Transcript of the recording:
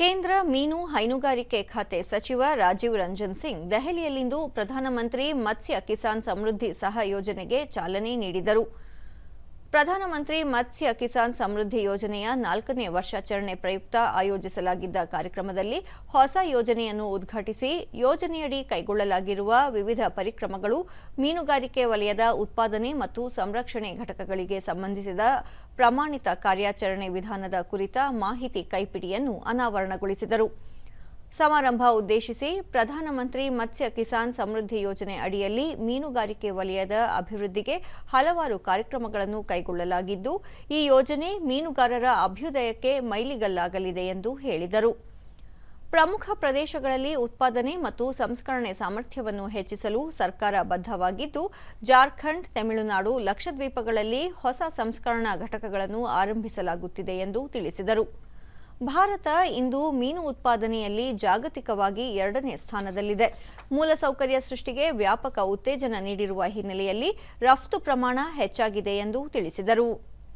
ಕೇಂದ್ರ ಮೀನು ಹೈನುಗಾರಿಕೆ ಖಾತೆ ಸಚಿವ ರಾಜೀವ್ ರಂಜನ್ ಸಿಂಗ್ ದೆಹಲಿಯಲ್ಲಿಂದು ಪ್ರಧಾನಮಂತ್ರಿ ಮತ್ಸ್ಯ ಕಿಸಾನ್ ಸಮೃದ್ಧಿ ಸಹ ಯೋಜನೆಗೆ ಚಾಲನೆ ನೀಡಿದರು. ಪ್ರಧಾನಮಂತ್ರಿ ಮತ್ಸ್ಯ ಕಿಸಾನ್ ಸಮೃದ್ಧಿ ಯೋಜನೆಯ ನಾಲ್ಕನೇ ವರ್ಷಾಚರಣೆ ಪ್ರಯುಕ್ತ ಆಯೋಜಿಸಲಾಗಿದ್ದ ಕಾರ್ಯಕ್ರಮದಲ್ಲಿ ಹೊಸ ಯೋಜನೆಯನ್ನು ಉದ್ಘಾಟಿಸಿ ಯೋಜನೆಯಡಿ ಕೈಗೊಳ್ಳಲಾಗಿರುವ ವಿವಿಧ ಪರಿಕ್ರಮಗಳು ಮೀನುಗಾರಿಕೆ ವಲಯದ ಉತ್ಪಾದನೆ ಮತ್ತು ಸಂರಕ್ಷಣೆ ಘಟಕಗಳಿಗೆ ಸಂಬಂಧಿಸಿದ ಪ್ರಮಾಣಿತ ಕಾರ್ಯಾಚರಣೆ ವಿಧಾನದ ಕುರಿತ ಮಾಹಿತಿ ಕೈಪಿಡಿಯನ್ನು ಅನಾವರಣಗೊಳಿಸಿದರು. ಸಮಾರಂಭ ಉದ್ದೇಶಿಸಿ ಪ್ರಧಾನಮಂತ್ರಿ ಮತ್ಸ್ಯ ಕಿಸಾನ್ ಸಮೃದ್ಧಿ ಯೋಜನೆ ಅಡಿಯಲ್ಲಿ ಮೀನುಗಾರಿಕೆ ವಲಯದ ಅಭಿವೃದ್ಧಿಗೆ ಹಲವಾರು ಕಾರ್ಯಕ್ರಮಗಳನ್ನು ಕೈಗೊಳ್ಳಲಾಗಿದ್ದು, ಈ ಯೋಜನೆ ಮೀನುಗಾರರ ಅಭ್ಯುದಯಕ್ಕೆ ಮೈಲಿಗಲ್ಲಾಗಲಿದೆ ಎಂದು ಹೇಳಿದರು. ಪ್ರಮುಖ ಪ್ರದೇಶಗಳಲ್ಲಿ ಉತ್ಪಾದನೆ ಮತ್ತು ಸಂಸ್ಕರಣೆ ಸಾಮರ್ಥ್ಯವನ್ನು ಹೆಚ್ಚಿಸಲು ಸರ್ಕಾರ ಬದ್ಧವಾಗಿದ್ದು, ಜಾರ್ಖಂಡ್, ತಮಿಳುನಾಡು ಲಕ್ಷದ್ವೀಪಗಳಲ್ಲಿ ಹೊಸ ಸಂಸ್ಕರಣಾ ಘಟಕಗಳನ್ನು ಆರಂಭಿಸಲಾಗುತ್ತಿದೆ ಎಂದು ತಿಳಿಸಿದರು. ಭಾರತ ಇಂದು ಮೀನು ಉತ್ಪಾದನೆಯಲ್ಲಿ ಜಾಗತಿಕವಾಗಿ ಎರಡನೇ ಸ್ಥಾನದಲ್ಲಿದೆ. ಮೂಲಸೌಕರ್ಯ ಸೃಷ್ಟಿಗೆ ವ್ಯಾಪಕ ಉತ್ತೇಜನ ನೀಡಿರುವ ಹಿನ್ನೆಲೆಯಲ್ಲಿ ರಫ್ತು ಪ್ರಮಾಣ ಹೆಚ್ಚಾಗಿದೆ ಎಂದು ತಿಳಿಸಿದರು.